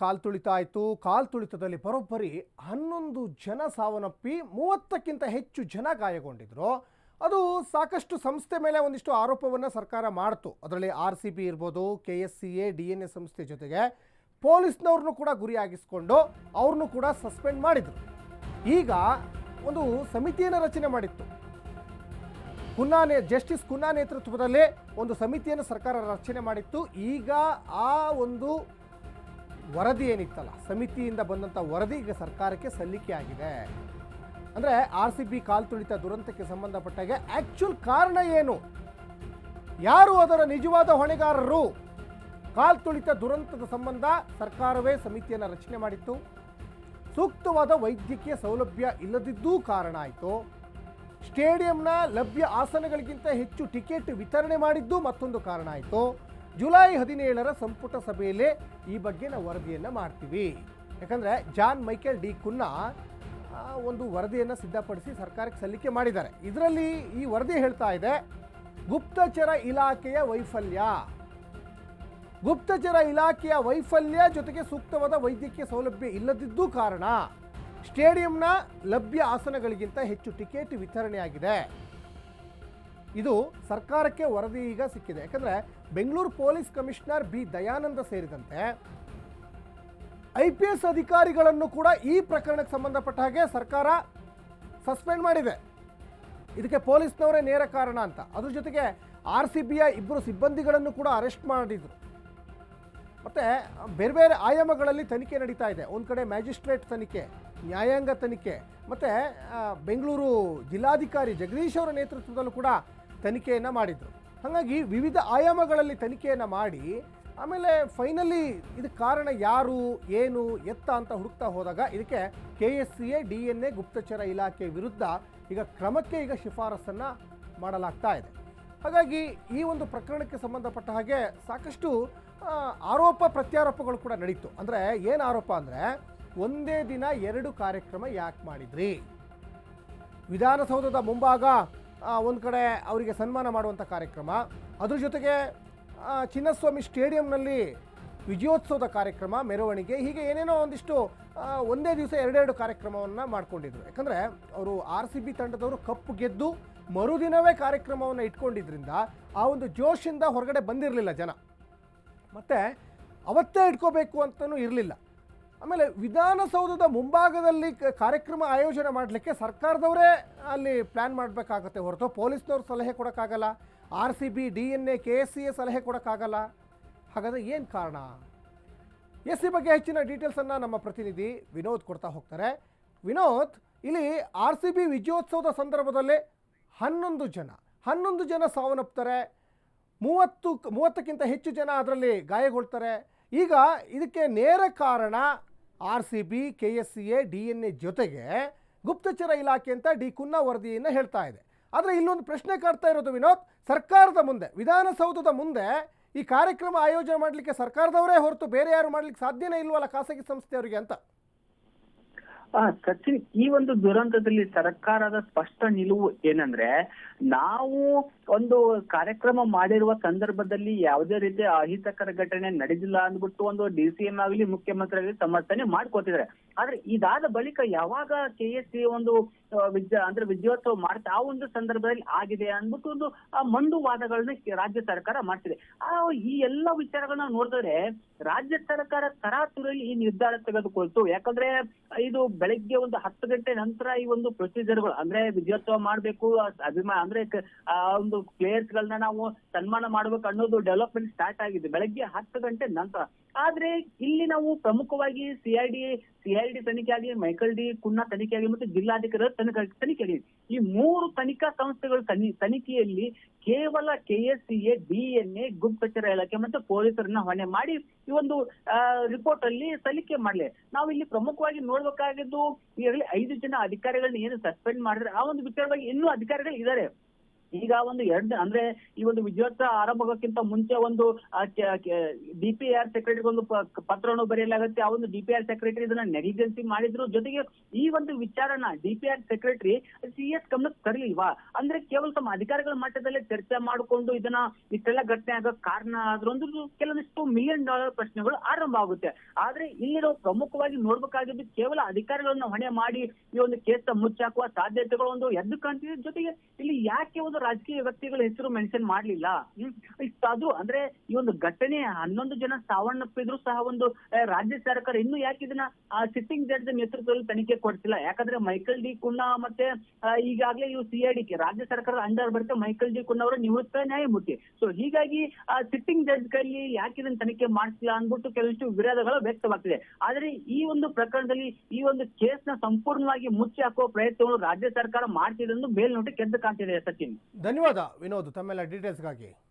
ಕಾಲ್ ತುಳಿತ ಆಯಿತು ಕಾಲ್ ತುಳಿತದಲ್ಲಿ ಬರೋಬ್ಬರಿ ಹನ್ನೊಂದು ಜನ ಸಾವನ್ನಪ್ಪಿ ಮೂವತ್ತಕ್ಕಿಂತ ಹೆಚ್ಚು ಜನ ಗಾಯಗೊಂಡಿದ್ರು. ಅದು ಸಾಕಷ್ಟು ಸಂಸ್ಥೆ ಮೇಲೆ ಒಂದಿಷ್ಟು ಆರೋಪವನ್ನು ಸರ್ಕಾರ ಮಾಡ್ತು. ಅದರಲ್ಲಿ ಆರ್ ಸಿ ಬಿ ಇರ್ಬೋದು, K S C A, D N A ಸಂಸ್ಥೆ ಜೊತೆಗೆ ಪೊಲೀಸ್ನವ್ರನ್ನೂ ಕೂಡ ಗುರಿಯಾಗಿಸ್ಕೊಂಡು ಅವ್ರನ್ನೂ ಕೂಡ ಸಸ್ಪೆಂಡ್ ಮಾಡಿದರು. ಈಗ ಒಂದು ಸಮಿತಿಯನ್ನು ರಚನೆ ಮಾಡಿತ್ತು. ಕುನ್ನಾ ನೇ ಜಸ್ಟಿಸ್ ಕುನ್ನಾ ನೇತೃತ್ವದಲ್ಲಿ ಒಂದು ಸಮಿತಿಯನ್ನು ಸರ್ಕಾರ ರಚನೆ ಮಾಡಿತ್ತು. ಈಗ ಆ ಒಂದು ವರದಿ ಏನಿತ್ತಲ್ಲ, ಸಮಿತಿಯಿಂದ ಬಂದಂಥ ವರದಿ ಈಗ ಸರ್ಕಾರಕ್ಕೆ ಸಲ್ಲಿಕೆ ಆಗಿದೆ. ಅಂದರೆ ಆರ್ ಸಿ ಬಿ ಕಾಲ್ ತುಳಿತ ದುರಂತಕ್ಕೆ ಸಂಬಂಧಪಟ್ಟಾಗೆ ಆ್ಯಕ್ಚುಲ್ ಕಾರಣ ಏನು? ಯಾರು ಅದರ ನಿಜವಾದ ಹೊಣೆಗಾರರು? ಕಾಲ್ ತುಳಿತ ದುರಂತದ ಸಂಬಂಧ ಸರ್ಕಾರವೇ ಸಮಿತಿಯನ್ನು ರಚನೆ ಮಾಡಿತ್ತು. ಸೂಕ್ತವಾದ ವೈದ್ಯಕೀಯ ಸೌಲಭ್ಯ ಇಲ್ಲದಿದ್ದೂ ಕಾರಣ ಆಯಿತು. ಸ್ಟೇಡಿಯಂನ ಲಭ್ಯ ಆಸನಗಳಿಗಿಂತ ಹೆಚ್ಚು ಟಿಕೆಟ್ ವಿತರಣೆ ಮಾಡಿದ್ದು ಮತ್ತೊಂದು ಕಾರಣ ಆಯಿತು. ಜುಲೈ ಹದಿನೇಳರ ಸಂಪುಟ ಸಭೆಯಲ್ಲೇ ಈ ಬಗ್ಗೆ ನಾವು ವರದಿಯನ್ನು ಮಾಡ್ತೀವಿ. ಯಾಕಂದರೆ ಜಾನ್ ಮೈಕೆಲ್ ಡಿ ಕುನ್ನಾ ಒಂದು ವರದಿಯನ್ನು ಸಿದ್ಧಪಡಿಸಿ ಸರ್ಕಾರಕ್ಕೆ ಸಲ್ಲಿಕೆ ಮಾಡಿದ್ದಾರೆ. ಇದರಲ್ಲಿ ಈ ವರದಿ ಹೇಳ್ತಾ ಇದೆ, ಗುಪ್ತಚರ ಇಲಾಖೆಯ ವೈಫಲ್ಯ. ಗುಪ್ತಚರ ಇಲಾಖೆಯ ವೈಫಲ್ಯ ಜೊತೆಗೆ ಸೂಕ್ತವಾದ ವೈದ್ಯಕೀಯ ಸೌಲಭ್ಯ ಇಲ್ಲದಿದ್ದೂ ಕಾರಣ, ಸ್ಟೇಡಿಯಂನ ಲಭ್ಯ ಆಸನಗಳಿಗಿಂತ ಹೆಚ್ಚು ಟಿಕೆಟ್ ವಿತರಣೆಯಾಗಿದೆ. ಇದು ಸರ್ಕಾರಕ್ಕೆ ವರದಿ ಈಗ ಸಿಕ್ಕಿದೆ. ಯಾಕಂದ್ರೆ Bengaluru police commissioner B Dayananda ಸೇರಿದಂತೆ ಐ ಪಿ ಎಸ್ ಅಧಿಕಾರಿಗಳನ್ನು ಕೂಡ ಈ ಪ್ರಕರಣಕ್ಕೆ ಸಂಬಂಧಪಟ್ಟ ಹಾಗೆ ಸರ್ಕಾರ ಸಸ್ಪೆಂಡ್ ಮಾಡಿದೆ. ಇದಕ್ಕೆ ಪೊಲೀಸ್ನವರೇ ನೇರ ಕಾರಣ ಅಂತ. ಅದ್ರ ಜೊತೆಗೆ ಆರ್ ಸಿ ಬಿಯ ಇಬ್ಬರು ಸಿಬ್ಬಂದಿಗಳನ್ನು ಕೂಡ ಅರೆಸ್ಟ್ ಮಾಡಿದರು. ಮತ್ತು ಬೇರೆ ಬೇರೆ ಆಯಾಮಗಳಲ್ಲಿ ತನಿಖೆ ನಡೀತಾ ಇದೆ. ಒಂದು ಕಡೆ ಮ್ಯಾಜಿಸ್ಟ್ರೇಟ್ ತನಿಖೆ, ನ್ಯಾಯಾಂಗ ತನಿಖೆ, ಮತ್ತು ಬೆಂಗಳೂರು ಜಿಲ್ಲಾಧಿಕಾರಿ ಜಗದೀಶ್ ಅವರ ನೇತೃತ್ವದಲ್ಲೂ ಕೂಡ ತನಿಖೆಯನ್ನು ಮಾಡಿದರು. ಹಾಗಾಗಿ ವಿವಿಧ ಆಯಾಮಗಳಲ್ಲಿ ತನಿಖೆಯನ್ನು ಮಾಡಿ, ಆಮೇಲೆ ಫೈನಲಿ ಇದಕ್ಕೆ ಕಾರಣ ಯಾರು, ಏನು, ಎತ್ತ ಅಂತ ಹುಡುಕ್ತಾ ಹೋದಾಗ ಇದಕ್ಕೆ K S C A D N A ಗುಪ್ತಚರ ಇಲಾಖೆ ವಿರುದ್ಧ ಈಗ ಕ್ರಮಕ್ಕೆ ಈಗ ಶಿಫಾರಸನ್ನು ಮಾಡಲಾಗ್ತಾ ಇದೆ. ಹಾಗಾಗಿ ಈ ಒಂದು ಪ್ರಕರಣಕ್ಕೆ ಸಂಬಂಧಪಟ್ಟ ಹಾಗೆ ಸಾಕಷ್ಟು ಆರೋಪ ಪ್ರತ್ಯಾರೋಪಗಳು ಕೂಡ ನಡೀತು. ಅಂದರೆ ಏನು ಆರೋಪ ಅಂದರೆ ಒಂದೇ ದಿನ ಎರಡು ಕಾರ್ಯಕ್ರಮ ಯಾಕೆ ಮಾಡಿದ್ರಿ? ವಿಧಾನಸೌಧದ ಮುಂಭಾಗ ಒಂದು ಕಡೆ ಅವರಿಗೆ ಸನ್ಮಾನ ಮಾಡುವಂಥ ಕಾರ್ಯಕ್ರಮ, ಅದ್ರ ಜೊತೆಗೆ ಚಿನ್ನಸ್ವಾಮಿ ಸ್ಟೇಡಿಯಂನಲ್ಲಿ ವಿಜಯೋತ್ಸವದ ಕಾರ್ಯಕ್ರಮ, ಮೆರವಣಿಗೆ, ಹೀಗೆ ಏನೇನೋ ಒಂದಿಷ್ಟು ಒಂದೇ ದಿವಸ ಎರಡೆರಡು ಕಾರ್ಯಕ್ರಮವನ್ನು ಮಾಡ್ಕೊಂಡಿದ್ರು. ಯಾಕಂದರೆ ಅವರು ಆರ್ ಸಿ ಬಿ ತಂಡದವರು ಕಪ್ಪು ಗೆದ್ದು ಮರುದಿನವೇ ಕಾರ್ಯಕ್ರಮವನ್ನು ಇಟ್ಕೊಂಡಿದ್ರಿಂದ ಆ ಒಂದು ಜೋಶಿಂದ ಹೊರಗಡೆ ಬಂದಿರಲಿಲ್ಲ ಜನ. ಮತ್ತು ಅವತ್ತೇ ಇಟ್ಕೋಬೇಕು ಅಂತಲೂ ಇರಲಿಲ್ಲ. ಆಮೇಲೆ ವಿಧಾನಸೌಧದ ಮುಂಭಾಗದಲ್ಲಿ ಕಾರ್ಯಕ್ರಮ ಆಯೋಜನೆ ಮಾಡಲಿಕ್ಕೆ ಸರ್ಕಾರದವರೇ ಅಲ್ಲಿ ಪ್ಲ್ಯಾನ್ ಮಾಡಬೇಕಾಗತ್ತೆ ಹೊರತು ಪೊಲೀಸ್ನವ್ರ ಸಲಹೆ ಕೊಡೋಕ್ಕಾಗಲ್ಲ. R C B, D N A, K S C A ಸಲಹೆ ಕೊಡೋಕ್ಕಾಗಲ್ಲ. ಹಾಗಾದರೆ ಏನು ಕಾರಣ? ಎಸ್ ಸಿ ಬಗ್ಗೆ ಹೆಚ್ಚಿನ ಡೀಟೇಲ್ಸನ್ನು ನಮ್ಮ ಪ್ರತಿನಿಧಿ ವಿನೋದ್ ಕೊಡ್ತಾ ಹೋಗ್ತಾರೆ. ವಿನೋದ್, ಇಲ್ಲಿ ಆರ್ ಸಿ ಬಿ ವಿಜಯೋತ್ಸವದ ಸಂದರ್ಭದಲ್ಲಿ ಹನ್ನೊಂದು ಜನ ಹನ್ನೊಂದು ಜನ ಸಾವನ್ನಪ್ತಾರೆ. ಮೂವತ್ತು, ಮೂವತ್ತಕ್ಕಿಂತ ಹೆಚ್ಚು ಜನ ಅದರಲ್ಲಿ ಗಾಯಗೊಳ್ತಾರೆ. ಈಗ ಇದಕ್ಕೆ ನೇರ ಕಾರಣ R C B K S C A D N A ಜೊತೆಗೆ ಗುಪ್ತಚರ ಇಲಾಖೆ ಅಂತ ಡಿ ಕುನ್ನಾ ವರದಿಯನ್ನು ಹೇಳ್ತಾ ಇದೆ. ಆದರೆ ಇಲ್ಲೊಂದು ಪ್ರಶ್ನೆ ಕಾಡ್ತಾ ಇರೋದು ವಿನೋದ್, ಸರ್ಕಾರದ ಮುಂದೆ, ವಿಧಾನಸೌಧದ ಮುಂದೆ ಈ ಕಾರ್ಯಕ್ರಮ ಆಯೋಜನೆ ಮಾಡಲಿಕ್ಕೆ ಸರ್ಕಾರದವರೇ ಹೊರತು ಬೇರೆ ಯಾರು ಮಾಡಲಿಕ್ಕೆ ಸಾಧ್ಯನೇ ಇಲ್ವಲ್ಲ ಖಾಸಗಿ ಸಂಸ್ಥೆಯವರಿಗೆ ಅಂತ? ಸಚಿನ್, ಈ ಒಂದು ದುರಂತದಲ್ಲಿ ಸರ್ಕಾರದ ಸ್ಪಷ್ಟ ನಿಲುವು ಏನಂದ್ರೆ, ನಾವು ಒಂದು ಕಾರ್ಯಕ್ರಮ ಮಾಡಿರುವ ಸಂದರ್ಭದಲ್ಲಿ ಯಾವುದೇ ರೀತಿಯ ಅಹಿತಕರ ಘಟನೆ ನಡೆದಿಲ್ಲ ಅಂದ್ಬಿಟ್ಟು ಒಂದು ಡಿ ಸಿ ಎಂ ಆಗಲಿ ಮುಖ್ಯಮಂತ್ರಿ ಆಗಲಿ ಸಮರ್ಥನೆ ಮಾಡ್ಕೋತಿದ್ದಾರೆ. ಆದ್ರೆ ಇದಾದ ಬಳಿಕ ಯಾವಾಗ ಕೆ ಎಸ್ ಸಿ ಒಂದು ವಿಜ ಅಂದ್ರೆ ವಿದ್ಯೋತ್ಸವ ಮಾಡ್ತಾ, ಆ ಒಂದು ಸಂದರ್ಭದಲ್ಲಿ ಆಗಿದೆ ಅಂದ್ಬಿಟ್ಟು ಒಂದು ಮಂಡು ವಾದಗಳನ್ನ ರಾಜ್ಯ ಸರ್ಕಾರ ಮಾಡ್ತಿದೆ. ಆ, ಈ ಎಲ್ಲ ವಿಚಾರಗಳನ್ನ ನೋಡಿದ್ರೆ ರಾಜ್ಯ ಸರ್ಕಾರ ತರಾತುರಲ್ಲಿ ಈ ನಿರ್ಧಾರ ತೆಗೆದುಕೊಳ್ತು. ಯಾಕಂದ್ರೆ ಇದು ಬೆಳಗ್ಗೆ ಒಂದು ಹತ್ತು ಗಂಟೆ ನಂತರ ಈ ಒಂದು ಪ್ರೊಸೀಜರ್ಗಳು ಅಂದ್ರೆ ವಿಜಯೋತ್ಸವ ಮಾಡ್ಬೇಕು ಅಭಿಮಾನ ಅಂದ್ರೆ ಒಂದು ಪ್ಲೇಯರ್ಸ್ ಗಳನ್ನ ನಾವು ಸನ್ಮಾನ ಮಾಡ್ಬೇಕು ಅನ್ನೋದು ಡೆವಲಪ್ಮೆಂಟ್ ಸ್ಟಾರ್ಟ್ ಆಗಿದೆ. ಬೆಳಗ್ಗೆ ಹತ್ತು ಗಂಟೆ ನಂತರ. ಆದ್ರೆ ಇಲ್ಲಿ ನಾವು ಪ್ರಮುಖವಾಗಿ ಸಿಐಡಿ ಸಿಐಡಿ ತನಿಖೆ ಆಗಲಿ ಮೈಕಲ್ ಡಿ ಕುನ್ನ ತನಿಖೆ ಆಗಲಿ ಮತ್ತು ಜಿಲ್ಲಾಧಿಕಾರಿ ತನಿಖೆ ತನಿಖೆ ಆಗಲಿ ಈ ಮೂರು ತನಿಖಾ ಸಂಸ್ಥೆಗಳು ತನಿ, ತನಿಖೆಯಲ್ಲಿ ಕೇವಲ K S C A D N A ಗುಪ್ತಚರ ಇಲಾಖೆ ಮತ್ತು ಪೊಲೀಸರನ್ನ ಹೊಣೆ ಮಾಡಿ ಈ ಒಂದು ರಿಪೋರ್ಟ್ ಅಲ್ಲಿ ಸಲ್ಲಿಕೆ ಮಾಡಲಿ. ನಾವು ಇಲ್ಲಿ ಪ್ರಮುಖವಾಗಿ ನೋಡ್ಬೇಕಾಗಿದ್ದು ಈಗಾಗಲೇ ಐದು ಜನ ಅಧಿಕಾರಿಗಳನ್ನ ಏನು ಸಸ್ಪೆಂಡ್ ಮಾಡಿದ್ರೆ ಆ ಒಂದು ವಿಚಾರವಾಗಿ ಇನ್ನೂ ಅಧಿಕಾರಿಗಳು ಇದ್ದಾರೆ ಈಗ ಒಂದು ಎರಡು, ಅಂದ್ರೆ ಈ ಒಂದು ವಿಜಯೋತ್ಸವ ಆರಂಭಕ್ಕಿಂತ ಮುಂಚೆ ಒಂದು ಡಿ ಪಿ ಆರ್ ಸೆಕ್ರೆಟರಿ ಒಂದು ಪತ್ರವನ್ನು ಬರೆಯಲಾಗುತ್ತೆ. ಆ ಒಂದು ಡಿ ಪಿ ಆರ್ ಸೆಕ್ರೆಟರಿ ಇದನ್ನ ನೆಗ್ಲಿಜೆನ್ಸಿ ಮಾಡಿದ್ರು. ಜೊತೆಗೆ ಈ ಒಂದು ವಿಚಾರನ D P R secretary C S ಗಮನಕ್ಕೆ ತರಲಿಲ್ವಾ? ಅಂದ್ರೆ ಕೇವಲ ತಮ್ಮ ಅಧಿಕಾರಿಗಳ ಮಟ್ಟದಲ್ಲೇ ಚರ್ಚೆ ಮಾಡಿಕೊಂಡು ಇದನ್ನ ಇಷ್ಟೆಲ್ಲ ಘಟನೆ ಆಗೋ ಕಾರಣ ಆದ್ರೂ ಒಂದು ಕೆಲವೊಂದಿಷ್ಟು ಮಿಲಿಯನ್ ಡಾಲರ್ ಪ್ರಶ್ನೆಗಳು ಆರಂಭ ಆಗುತ್ತೆ. ಆದ್ರೆ ಇಲ್ಲಿರೋ ಪ್ರಮುಖವಾಗಿ ನೋಡ್ಬೇಕಾಗಿದ್ದು ಕೇವಲ ಅಧಿಕಾರಿಗಳನ್ನ ಹೊಣೆ ಮಾಡಿ ಈ ಒಂದು ಕೇಸ ಮುಚ್ಚಾಕುವ ಸಾಧ್ಯತೆಗಳು ಒಂದು ಎದ್ದು ಕಾಣ್ತಿದೆ ಜೊತೆಗೆ ಇಲ್ಲಿ ಯಾಕೆ ಒಂದು ರಾಜಕೀಯ ವ್ಯಕ್ತಿಗಳ ಹೆಸರು ಮೆನ್ಷನ್ ಮಾಡ್ಲಿಲ್ಲ. ಅದು ಅಂದ್ರೆ ಈ ಒಂದು ಘಟನೆ ಹನ್ನೊಂದು ಜನ ಸಾವನ್ನಪ್ಪಿದ್ರು ಸಹ ಒಂದು ರಾಜ್ಯ ಸರ್ಕಾರ ಇನ್ನು ಯಾಕೆ ಇದನ್ನ ಸಿಟ್ಟಿಂಗ್ ಜಡ್ಜ್ ನೇತೃತ್ವದಲ್ಲಿ ತನಿಖೆ ಕೊಡ್ತಿಲ್ಲ ಯಾಕಂದ್ರೆ ಮೈಕಲ್ ಡಿ ಕುಣ್ಣ ಮತ್ತೆ ಈಗಾಗಲೇ ಇವು ಸಿಐಡಿ ರಾಜ್ಯ ಸರ್ಕಾರದ ಅಂಡರ್ ಬರುತ್ತೆ ಮೈಕಲ್ ಡಿ ಕುಣ್ಣ ಅವರು ನಿವೃತ್ತ ನ್ಯಾಯಮೂರ್ತಿ. ಸೊ ಹೀಗಾಗಿ, ಆ ಸಿಟ್ಟಿಂಗ್ ಜಡ್ಜ್ ಕೈಲಿ ಯಾಕೆ ಇದನ್ನ ತನಿಖೆ ಮಾಡ್ತಿಲ್ಲ ಅಂದ್ಬಿಟ್ಟು ಕೆಲವಷ್ಟು ವಿರೋಧಗಳು ವ್ಯಕ್ತವಾಗ್ತಿದೆ. ಆದ್ರೆ ಈ ಒಂದು ಪ್ರಕರಣದಲ್ಲಿ ಈ ಒಂದು ಕೇಸ್ನ ಸಂಪೂರ್ಣವಾಗಿ ಮುಚ್ಚಿ ಹಾಕುವ ಪ್ರಯತ್ನಗಳು ರಾಜ್ಯ ಸರ್ಕಾರ ಮಾಡ್ತಿದೆ ಮೇಲ್ನೋಟಕ್ಕೆ ಎದ್ದು ಕಾಣ್ತಿದೆ ಸಚಿನ್. ಧನ್ಯವಾದ ವಿನೋದ್ ತಮ್ಮೆಲ್ಲ ಡೀಟೇಲ್ಸ್ಗಾಗಿ